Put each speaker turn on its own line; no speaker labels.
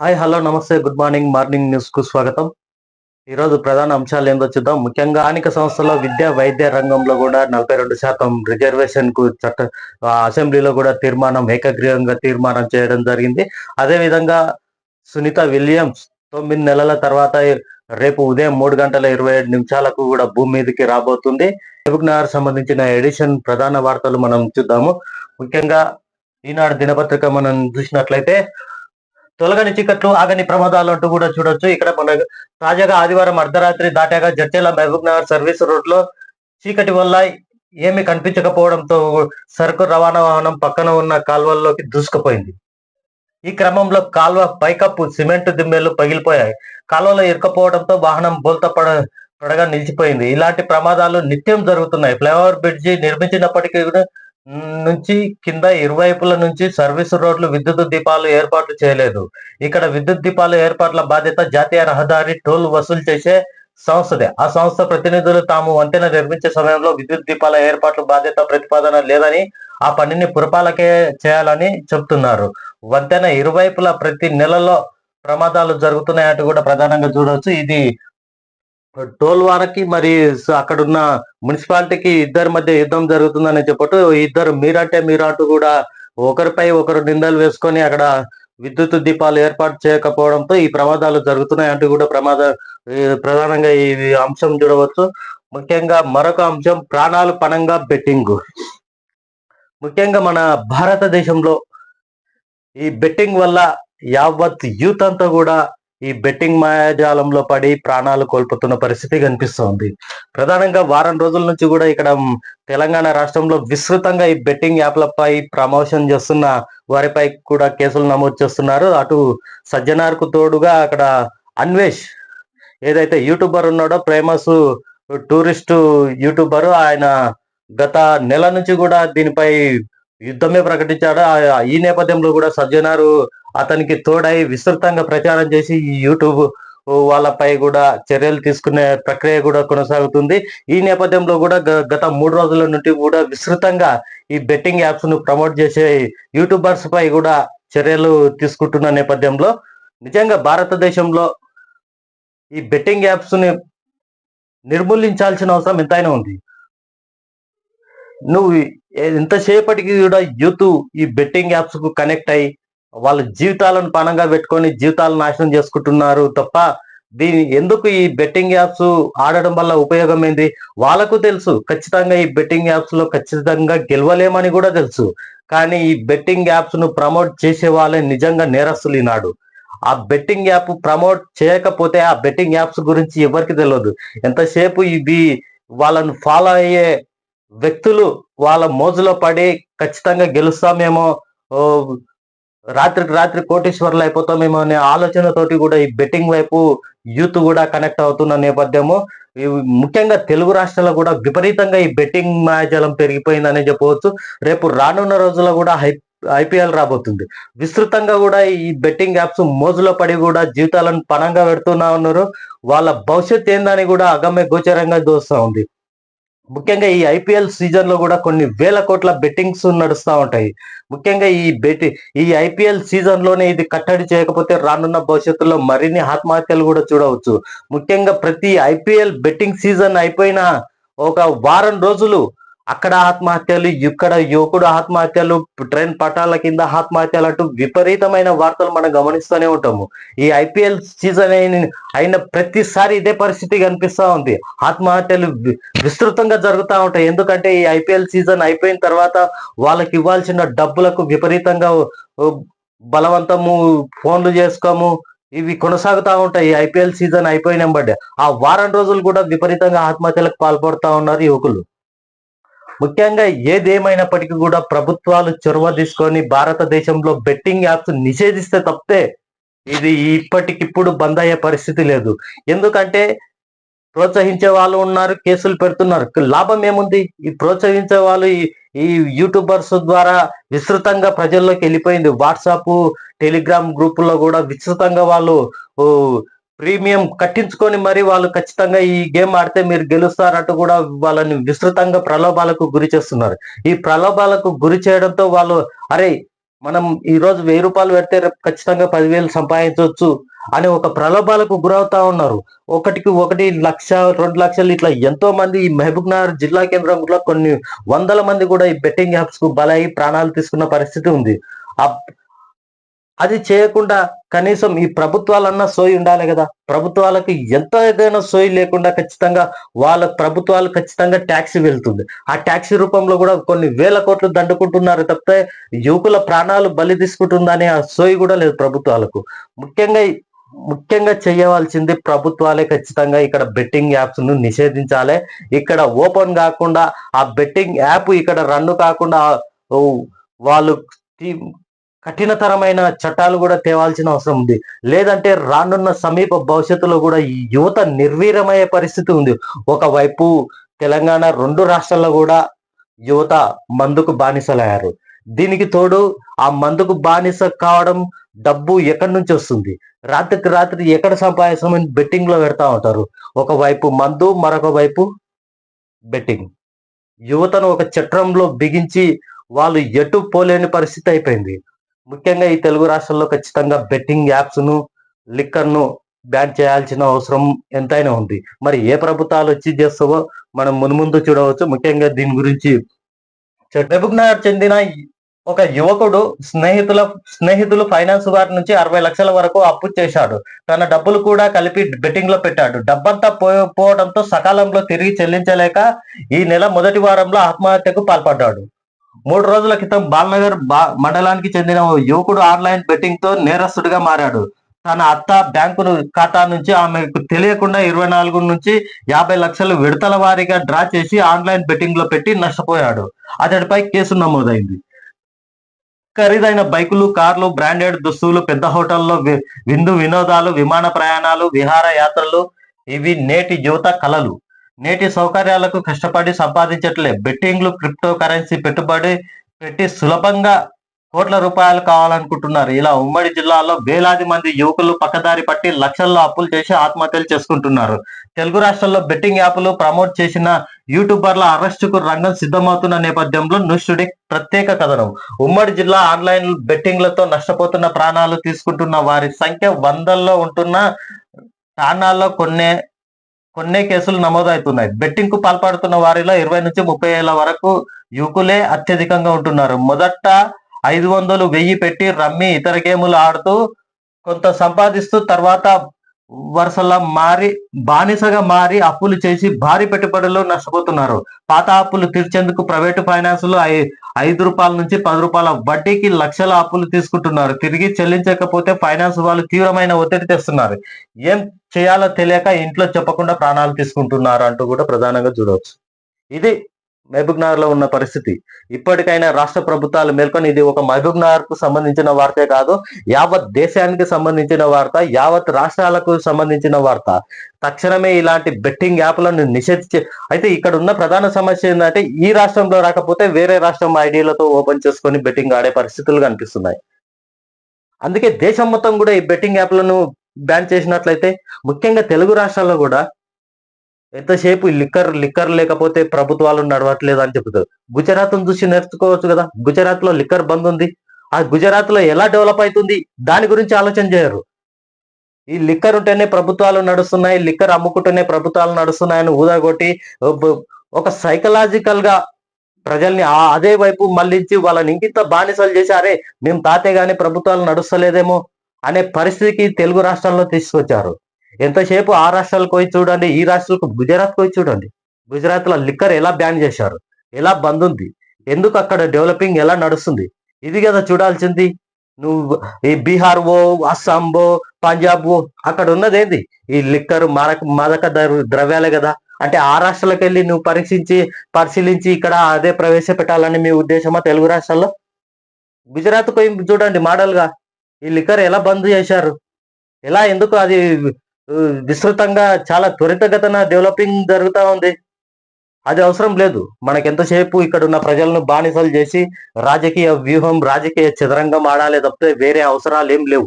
Hi hello నమస్తే good morning morning న్యూస్కు స్వాగతం. ఈరోజు ప్రధాన అంశాలు ఏందో చూద్దాం. ముఖ్యంగా స్థానిక సంస్థలో విద్యా వైద్య రంగంలో కూడా నలభై రెండు శాతం రిజర్వేషన్కు చట్ట అసెంబ్లీలో కూడా తీర్మానం ఏకగ్రీవంగా తీర్మానం చేయడం జరిగింది. అదే విధంగా సునీత విలియమ్స్ తొమ్మిది నెలల తర్వాత రేపు ఉదయం మూడు గంటల ఇరవై ఏడు నిమిషాలకు కూడా భూమి మీదకి రాబోతుంది. మహబూబ్ నగర్ సంబంధించిన ఎడిషన్ ప్రధాన వార్తలు మనం చూద్దాము. ముఖ్యంగా ఈనాడు దినపత్రిక మనం చూసినట్లయితే తొలగని చీకట్లు ఆగని ప్రమాదాలు అంటూ కూడా చూడొచ్చు. ఇక్కడ మన తాజాగా ఆదివారం అర్ధరాత్రి దాటాక జడ్చర్ల మహబూబ్ నగర్ సర్వీస్ రోడ్లో చీకటి వల్ల ఏమి కనిపించకపోవడంతో సరుకు రవాణా వాహనం పక్కన ఉన్న కాల్వల్లోకి దూసుకుపోయింది. ఈ క్రమంలో కాల్వ పైకప్పు సిమెంట్ దిమ్మెలు పగిలిపోయాయి. కాల్వలో ఇరుకపోవడంతో వాహనం బోల్త పడ పడగా నిలిచిపోయింది. ఇలాంటి ప్రమాదాలు నిత్యం జరుగుతున్నాయి. ఫ్లైఓవర్ బ్రిడ్జి నిర్మించినప్పటికీ కూడా నుంచి కింద ఇరువైపుల నుంచి సర్వీస్ రోడ్లు విద్యుత్ దీపాలు ఏర్పాట్లు చేయలేదు. ఇక్కడ విద్యుత్ దీపాలు ఏర్పాట్ల బాధ్యత జాతీయ రహదారి టోల్ వసూలు చేసే సంస్థదే. ఆ సంస్థ ప్రతినిధులు తాము వంతెన నిర్మించే సమయంలో విద్యుత్ దీపాల ఏర్పాట్ల బాధ్యత ప్రతిపాదన లేదని ఆ పనిని పురపాలకే చేయాలని చెప్తున్నారు. వంతెన ఇరువైపుల ప్రతి నెలలో ప్రమాదాలు జరుగుతున్నాయంటూ కూడా ప్రధానంగా చూడవచ్చు. ఇది టోల్ వారకి మరి స- అక్కడున్న మున్సిపాలిటీకి ఇద్దరి మధ్య యుద్ధం జరుగుతుందని చెప్పట్టు ఇద్దరు మీరంటే మీరు అంటూ కూడా ఒకరిపై ఒకరు నిందలు వేసుకొని అక్కడ విద్యుత్ దీపాలు ఏర్పాటు చేయకపోవడంతో ఈ ప్రమాదాలు జరుగుతున్నాయి అంటూ కూడా ప్రమాద ప్రధానంగా ఈ అంశం చూడవచ్చు. ముఖ్యంగా మరొక అంశం ప్రాణాలు పణంగా బెట్టింగ్. ముఖ్యంగా మన భారతదేశంలో ఈ బెట్టింగ్ వల్ల యావత్ యూత్ అంతా కూడా ఈ బెట్టింగ్ మాయాజాలంలో పడి ప్రాణాలు కోల్పోతున్న పరిస్థితి కనిపిస్తోంది. ప్రధానంగా వారం రోజుల నుంచి కూడా ఇక్కడ తెలంగాణ రాష్ట్రంలో విస్తృతంగా ఈ బెట్టింగ్ యాప్లపై ప్రమోషన్ చేస్తున్న వారిపై కూడా కేసులు నమోదు చేస్తున్నారు. అటు సజ్జనార్కు తోడుగా అక్కడ అన్వేష్ ఏదైతే యూట్యూబర్ ఉన్నాడో ప్రేమస్ టూరిస్ట్ యూట్యూబర్ ఆయన గత నెల నుంచి కూడా దీనిపై యుద్ధమే ప్రకటించాడు. ఈ నేపథ్యంలో కూడా సజ్జనారు అతనికి తోడై విస్తృతంగా ప్రచారం చేసి ఈ యూట్యూబ్ వాళ్ళపై కూడా చర్యలు తీసుకునే ప్రక్రియ కూడా కొనసాగుతుంది. ఈ నేపథ్యంలో కూడా గత మూడు రోజుల నుండి కూడా విస్తృతంగా ఈ బెట్టింగ్ యాప్స్ను ప్రమోట్ చేసే యూట్యూబర్స్ పై కూడా చర్యలు తీసుకుంటున్న నేపథ్యంలో నిజంగా భారతదేశంలో ఈ బెట్టింగ్ యాప్స్ని నిర్మూలించాల్సిన అవసరం ఎంతైనా ఉంది. నువ్వు ఎంతసేపటికి కూడా యూత్ ఈ బెట్టింగ్ యాప్స్కు కనెక్ట్ అయ్యి వాళ్ళ జీవితాలను పణంగా పెట్టుకొని జీవితాలను నాశనం చేసుకుంటున్నారు తప్ప దీని ఎందుకు ఈ బెట్టింగ్ యాప్స్ ఆడడం వల్ల ఉపయోగం ఏంది? వాళ్ళకు తెలుసు. ఖచ్చితంగా ఈ బెట్టింగ్ యాప్స్లో ఖచ్చితంగా గెలవలేమని కూడా తెలుసు. కానీ ఈ బెట్టింగ్ యాప్స్ను ప్రమోట్ చేసే వాళ్ళే నిజంగా నేరస్తులు ఈనాడు. ఆ బెట్టింగ్ యాప్ ప్రమోట్ చేయకపోతే ఆ బెట్టింగ్ యాప్స్ గురించి ఎవరికి తెలియదు ఎంతసేపు ఇవి వాళ్ళను ఫాలో అయ్యే వ్యక్తులు వాళ్ళ మోజులో పడి ఖచ్చితంగా గెలుస్తామేమో రాత్రికి రాత్రి కోటీశ్వర్లు అయిపోతామేమో అనే ఆలోచనతోటి కూడా ఈ బెట్టింగ్ వైపు యూత్ కూడా కనెక్ట్ అవుతున్న నేపథ్యము. ముఖ్యంగా తెలుగు రాష్ట్రాల్లో కూడా విపరీతంగా ఈ బెట్టింగ్ మాయాజాలం పెరిగిపోయిందనే చెప్పవచ్చు. రేపు రానున్న రోజుల్లో కూడా హై ఐపీఎల్ రాబోతుంది. విస్తృతంగా కూడా ఈ బెట్టింగ్ యాప్స్ మోజులో పడి కూడా జీవితాలను పణంగా పెడుతున్నా ఉన్నారు. వాళ్ళ భవిష్యత్ ఏందని కూడా అగమ్య గోచరంగా దోస్తా ఉంది. ముఖ్యంగా ఈ ఐపీఎల్ సీజన్లో కూడా కొన్ని వేల కోట్ల బెట్టింగ్స్ నడుస్తూ ఉంటాయి. ముఖ్యంగా ఈ బెట్టి ఈ ఐపీఎల్ సీజన్లోనే ఇది కట్టడి చేయకపోతే రానున్న భవిష్యత్తులో మరిన్ని ఆత్మహత్యలు కూడా చూడవచ్చు. ముఖ్యంగా ప్రతి ఐపీఎల్ బెట్టింగ్ సీజన్ అయిపోయిన ఒక వారం రోజులు అక్కడ ఆత్మహత్యలు ఇక్కడ యువకుడు ఆత్మహత్యలు ట్రైన్ పటాల కింద ఆత్మహత్యలు అంటూ విపరీతమైన వార్తలు మనం గమనిస్తూనే ఉంటాము. ఈ ఐపీఎల్ సీజన్ అయిన అయిన ప్రతిసారి ఇదే పరిస్థితి కనిపిస్తా ఉంది. ఆత్మహత్యలు వి- విస్తృతంగా జరుగుతూ ఉంటాయి. ఎందుకంటే ఈ ఐపీఎల్ సీజన్ అయిపోయిన తర్వాత వాళ్ళకి ఇవ్వాల్సిన డబ్బులకు విపరీతంగా బలవంతము ఫోన్లు చేసుకోము ఇవి కొనసాగుతా ఉంటాయి. ఐపీఎల్ సీజన్ అయిపోయిన ఆ వారం రోజులు కూడా విపరీతంగా ఆత్మహత్యలకు పాల్పడుతా ఉన్నారు యువకులు. ముఖ్యంగా ఏదేమైనప్పటికీ కూడా ప్రభుత్వాలు చొరవ తీసుకొని భారతదేశంలో బెట్టింగ్ యాప్స్ నిషేధిస్తే తప్పితే ఇది ఇప్పటికిప్పుడు బంద్ అయ్యే పరిస్థితి లేదు. ఎందుకంటే ప్రోత్సహించే వాళ్ళు ఉన్నారు కేసులు పెడుతున్నారు. లాభం ఏముంది? ఈ ప్రోత్సహించే వాళ్ళు ఈ- ఈ యూట్యూబర్స్ ద్వారా విస్తృతంగా ప్రజల్లోకి వెళ్ళిపోయింది. వాట్సాప్ టెలిగ్రామ్ గ్రూపుల్లో కూడా విస్తృతంగా వాళ్ళు ప్రీమియం కట్టించుకొని మరి వాళ్ళు ఖచ్చితంగా ఈ గేమ్ ఆడితే మీరు గెలుస్తారంటూ కూడా వాళ్ళని విస్తృతంగా ప్రలోభాలకు గురి చేస్తున్నారు. ఈ ప్రలోభాలకు గురి చేయడంతో వాళ్ళు అరే మనం ఈ రోజు వెయ్యి రూపాయలు పెడితే రేపు ఖచ్చితంగా పదివేలు సంపాదించవచ్చు అని ఒక ప్రలోభాలకు గురవుతా ఉన్నారు. ఒకటికి ఒకటి లక్ష రెండు లక్షలు ఇట్లా ఎంతో మంది ఈ మహబూబ్ నగర్ జిల్లా కేంద్రంలో కొన్ని వందల మంది కూడా ఈ బెట్టింగ్ యాప్స్కు బలై ప్రాణాలు తీసుకున్న పరిస్థితి ఉంది. అది చేయకుండా కనీసం ఈ ప్రభుత్వాలన్నా సోయి ఉండాలి కదా. ప్రభుత్వాలకు ఎంత ఏదైనా సోయి లేకుండా ఖచ్చితంగా వాళ్ళ ప్రభుత్వాలు ఖచ్చితంగా ట్యాక్సీ వెళ్తుంది. ఆ ట్యాక్సీ రూపంలో కూడా కొన్ని వేల కోట్లు దండుకుంటున్నారు తప్పితే యువకుల ప్రాణాలు బలి తీసుకుంటుందనే ఆ సోయి కూడా లేదు ప్రభుత్వాలకు. ముఖ్యంగా ముఖ్యంగా చేయవలసింది ప్రభుత్వాలే ఖచ్చితంగా ఇక్కడ బెట్టింగ్ యాప్స్ను నిషేధించాలి. ఇక్కడ ఓపెన్ కాకుండా ఆ బెట్టింగ్ యాప్ ఇక్కడ రన్ కాకుండా వాళ్ళు కఠినతరమైన చట్టాలు కూడా తేవాల్సిన అవసరం ఉంది. లేదంటే రానున్న సమీప భవిష్యత్తులో కూడా యువత నిర్వీరమయ్యే పరిస్థితి ఉంది. ఒకవైపు తెలంగాణ రెండు రాష్ట్రాల్లో కూడా యువత మందుకు బానిసలయ్యారు. దీనికి తోడు ఆ మందుకు బానిస కావడం డబ్బు ఎక్కడి నుంచి వస్తుంది? రాత్రికి రాత్రి ఎక్కడ సంపాదిస్తామని బెట్టింగ్లో పెడతా ఉంటారు. ఒకవైపు మందు మరొక వైపు బెట్టింగ్. యువతను ఒక చట్రంలో బిగించి వాళ్ళు ఎటు పోలేని పరిస్థితి అయిపోయింది. ముఖ్యంగా ఈ తెలుగు రాష్ట్రాల్లో ఖచ్చితంగా బెట్టింగ్ యాప్స్ను లిక్కర్ను బ్యాన్ చేయాల్సిన అవసరం ఎంతైనా ఉంది. మరి ఏ ప్రభుత్వాలు వచ్చి చేస్తావో మనం మున్ముందు చూడవచ్చు. ముఖ్యంగా దీని గురించి మహబూబ్ నగర్ చెందిన ఒక యువకుడు స్నేహితుల స్నేహితులు ఫైనాన్స్ వారి నుంచి అరవై లక్షల వరకు అప్పు చేశాడు. తన డబ్బులు కూడా కలిపి బెట్టింగ్లో పెట్టాడు. డబ్బంతా పో- పోవడంతో సకాలంలో తిరిగి చెల్లించలేక ఈ నెల మొదటి వారంలో ఆత్మహత్యకు పాల్పడ్డాడు. మూడు రోజుల క్రితం బాలనగర్ మండలానికి చెందిన ఓ యువకుడు ఆన్లైన్ బెట్టింగ్తో నేరస్తుడిగా మారాడు. తన అత్త బ్యాంకు ఖాతా నుంచి ఆమెకు తెలియకుండా ఇరవై నాలుగు నుంచి యాభై లక్షలు విడతల వారీగా డ్రా చేసి ఆన్లైన్ బెట్టింగ్లో పెట్టి నష్టపోయాడు. అతడిపై కేసు నమోదైంది. ఖరీదైన బైకులు కార్లు బ్రాండెడ్ దుస్తులు పెద్ద హోటల్లో విందు వినోదాలు విమాన ప్రయాణాలు విహార యాత్రలు ఇవి నేటి యువత కళలు నేటి సౌకర్యాలకు కష్టపడి సంపాదించట్లే. బెట్టింగ్లు క్రిప్టో కరెన్సీ పెట్టుబడి పెట్టి సులభంగా కోట్ల రూపాయలు కావాలనుకుంటున్నారు. ఇలా ఉమ్మడి జిల్లాలో వేలాది మంది యువకులు పక్కదారి పట్టి లక్షల్లో అప్పులు చేసి ఆత్మహత్యలు చేసుకుంటున్నారు. తెలుగు రాష్ట్రాల్లో బెట్టింగ్ యాప్లు ప్రమోట్ చేసిన యూట్యూబర్ల అరెస్టుకు రంగం సిద్ధమవుతున్న నేపథ్యంలో నుష్టుడి ప్రత్యేక కథనం. ఉమ్మడి జిల్లా ఆన్లైన్ బెట్టింగ్లతో నష్టపోతున్న ప్రాణాలు తీసుకుంటున్న వారి సంఖ్య వందల్లో ఉంటున్న ప్రాణాల్లో కొన్ని కొన్నే కేసులు నమోదవుతున్నాయి. బెట్టింగ్కు పాల్పడుతున్న వారిలో ఇరవై నుంచి ముప్పై ఏళ్ళ వరకు యువకులే అత్యధికంగా ఉంటున్నారు. మొదట ఐదు వందలు వెయ్యి పెట్టి రమ్మి ఇతర గేములు ఆడుతూ కొంత సంపాదిస్తూ తర్వాత వరుసలా మారి బానిసగా మారి అప్పులు చేసి భారీ పెట్టుబడులు నష్టపోతున్నారు. పాత అప్పులు తీర్చేందుకు ప్రైవేటు ఫైనాన్సులు ఐ- ఐదు రూపాయల నుంచి పది రూపాయల వడ్డీకి లక్షల అప్పులు తీసుకుంటున్నారు. తిరిగి చెల్లించకపోతే ఫైనాన్స్ వాళ్ళు తీవ్రమైన ఒత్తిడి తెస్తున్నారు. ఏం చేయాలో తెలియక ఇంట్లో చెప్పకుండా ప్రాణాలు తీసుకుంటున్నారు అంటూ కూడా ప్రధానంగా చూడవచ్చు. ఇది మహబూబ్నగర్లో ఉన్న పరిస్థితి. ఇప్పటికైనా రాష్ట్ర ప్రభుత్వాలు మేల్కొని ఇది ఒక మహబూబ్ నగర్కు సంబంధించిన వార్తే కాదు యావత్ దేశానికి సంబంధించిన వార్త యావత్ రాష్ట్రాలకు సంబంధించిన వార్త. తక్షణమే ఇలాంటి బెట్టింగ్ యాప్లను నిషేధించే అయితే ఇక్కడ ఉన్న ప్రధాన సమస్య ఏంటంటే ఈ రాష్ట్రంలో రాకపోతే వేరే రాష్ట్రం ఐడీలతో ఓపెన్ చేసుకొని బెట్టింగ్ ఆడే పరిస్థితులు కనిపిస్తున్నాయి. అందుకే దేశం మొత్తం కూడా ఈ బెట్టింగ్ యాప్లను బ్యాన్ చేసినట్లయితే ముఖ్యంగా తెలుగు రాష్ట్రాల్లో కూడా ఎంతసేపు లిక్కర్ లిక్కర్ లేకపోతే ప్రభుత్వాలు నడవట్లేదు అని చెప్తారు. గుజరాత్ చూసి నేర్చుకోవచ్చు కదా. గుజరాత్లో లిక్కర్ బంద్ ఉంది. ఆ గుజరాత్లో ఎలా డెవలప్ అవుతుంది? దాని గురించి ఆలోచన చేయరు. ఈ లిక్కర్ ఉంటేనే ప్రభుత్వాలు నడుస్తున్నాయి. లిక్కర్ అమ్ముకుంటేనే ప్రభుత్వాలు నడుస్తున్నాయని ఊదగొట్టి ఒక- సైకలాజికల్గా ప్రజల్ని అదే వైపు మళ్ళించి వాళ్ళని ఇంకింత బానిసలు చేశారే మేము తాతే గాని ప్రభుత్వాలు నడుస్తలేదేమో అనే పరిస్థితికి తెలుగు రాష్ట్రాల్లో తీసుకొచ్చారు. ఎంతసేపు ఆ రాష్ట్రాలకు పోయి చూడండి ఈ రాష్ట్రాలకు గుజరాత్ పోయి చూడండి. గుజరాత్లో లిక్కర్ ఎలా బ్యాన్ చేశారు? ఎలా బంద్ ఉంది? ఎందుకు అక్కడ డెవలపింగ్ ఎలా నడుస్తుంది? ఇది కదా చూడాల్సింది. నువ్వు ఈ బీహార్ ఓ అస్సాం ఓ పంజాబ్ ఓ అక్కడ ఉన్నది ఏంది ఈ లిక్కర్ మారక మాదక ద్రవ్యాలే కదా. అంటే ఆ రాష్ట్రాలకు వెళ్ళి నువ్వు పరీక్షించి పరిశీలించి ఇక్కడ అదే ప్రవేశపెట్టాలని మీ ఉద్దేశమా తెలుగు రాష్ట్రాల్లో? గుజరాత్ పోయి చూడండి మోడల్గా. ఈ లిక్కర్ ఎలా బంద్ చేశారు? ఎలా ఎందుకు అది విస్తృతంగా చాలా త్వరితగతన డెవలపింగ్ జరుగుతూ ఉంది. అది అవసరం లేదు. మనకెంతసేపు ఇక్కడ ఉన్న ప్రజలను బానిసలు చేసి రాజకీయ వ్యూహం రాజకీయ చదరంగం ఆడాలి తప్పితే వేరే అవసరాలు ఏం లేవు.